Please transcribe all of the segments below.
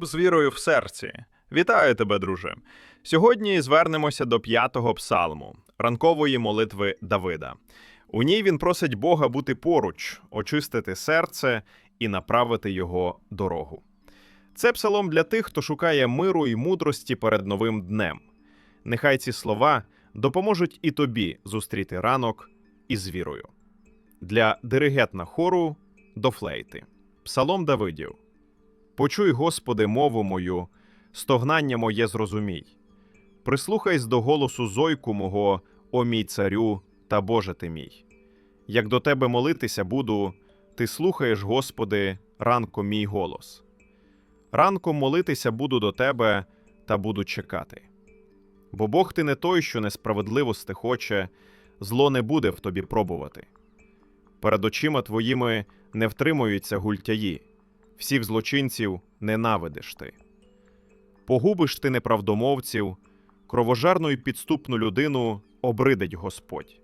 з вірою в серці. Вітаю тебе, друже. Сьогодні звернемося до п'ятого псалму, ранкової молитви Давида. У ній він просить Бога бути поруч, очистити серце і направити його дорогу. Це псалом для тих, хто шукає миру і мудрості перед новим днем. Нехай ці слова допоможуть і тобі зустріти ранок із вірою. Для диригетна хору до флейти. Псалом Давидів. Почуй, Господи, мову мою, стогнання моє зрозумій. Прислухайся до голосу зойку мого, о мій царю та Боже ти мій. Як до тебе молитися буду, ти слухаєш, Господи, ранком мій голос. Ранком молитися буду до тебе та буду чекати. Бо Бог ти не той, що несправедливости хоче, зло не буде в тобі пробувати. Перед очима твоїми не втримуються гультяї, всіх злочинців ненавидиш ти. Погубиш ти неправдомовців, кровожарну і підступну людину обридить Господь.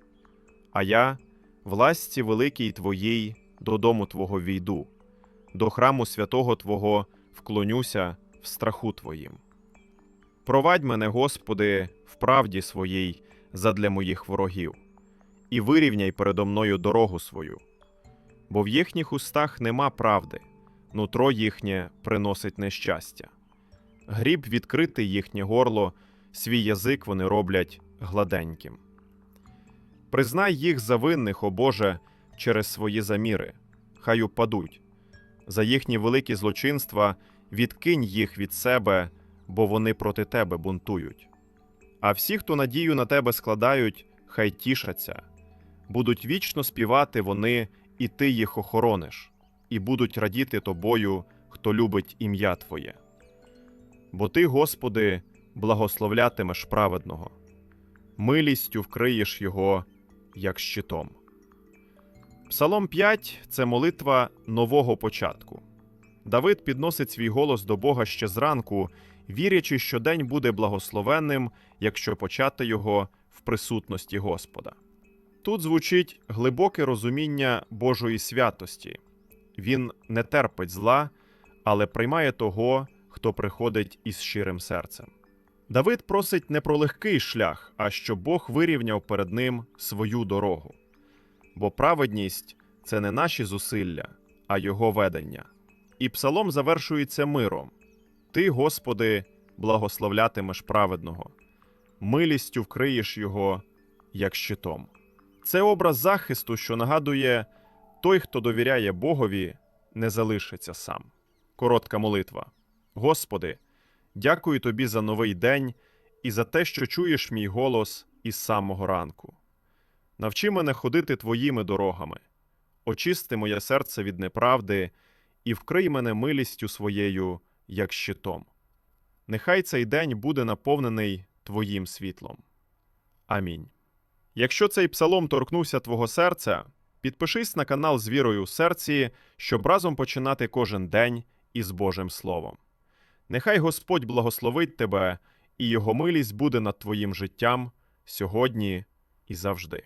А я, власті великій твоїй, додому Твого війду, до храму святого Твого вклонюся в страху Твоїм. Провадь мене, Господи, в правді своїй задля моїх ворогів, і вирівняй передо мною дорогу свою, бо в їхніх устах нема правди, нутро їхнє приносить нещастя. Гріб відкрити їхнє горло, свій язик вони роблять гладеньким. Признай їх за винних, о Боже, через свої заміри, хай упадуть. За їхні великі злочинства відкинь їх від себе, бо вони проти тебе бунтують. А всі, хто надію на тебе складають, хай тішаться, будуть вічно співати вони, і ти їх охорониш, і будуть радіти тобою, хто любить ім'я Твоє. Бо ти, Господи, благословлятимеш праведного, милістю вкриєш його, як щитом. Псалом 5 це молитва нового початку. Давид підносить свій голос до Бога ще зранку, вірячи, що день буде благословенним, якщо почати його в присутності Господа. Тут звучить глибоке розуміння Божої святості. Він не терпить зла, але приймає того, хто приходить із щирим серцем. Давид просить не про легкий шлях, а щоб Бог вирівняв перед ним свою дорогу. Бо праведність це не наші зусилля, а Його ведення. І псалом завершується миром: Ти, Господи, благословлятимеш праведного, милістю вкриєш його, як щитом. Це образ захисту, що нагадує, той, хто довіряє Богові, не залишиться сам. Коротка молитва. Господи, дякую Тобі за новий день і за те, що чуєш мій голос із самого ранку. Навчи мене ходити Твоїми дорогами, очисти моє серце від неправди і вкрий мене милістю своєю, як щитом. Нехай цей день буде наповнений Твоїм світлом. Амінь. Якщо цей псалом торкнувся твого серця, підпишись на канал з вірою у серці, щоб разом починати кожен день із Божим Словом. Нехай Господь благословить тебе, і Його милість буде над твоїм життям сьогодні і завжди.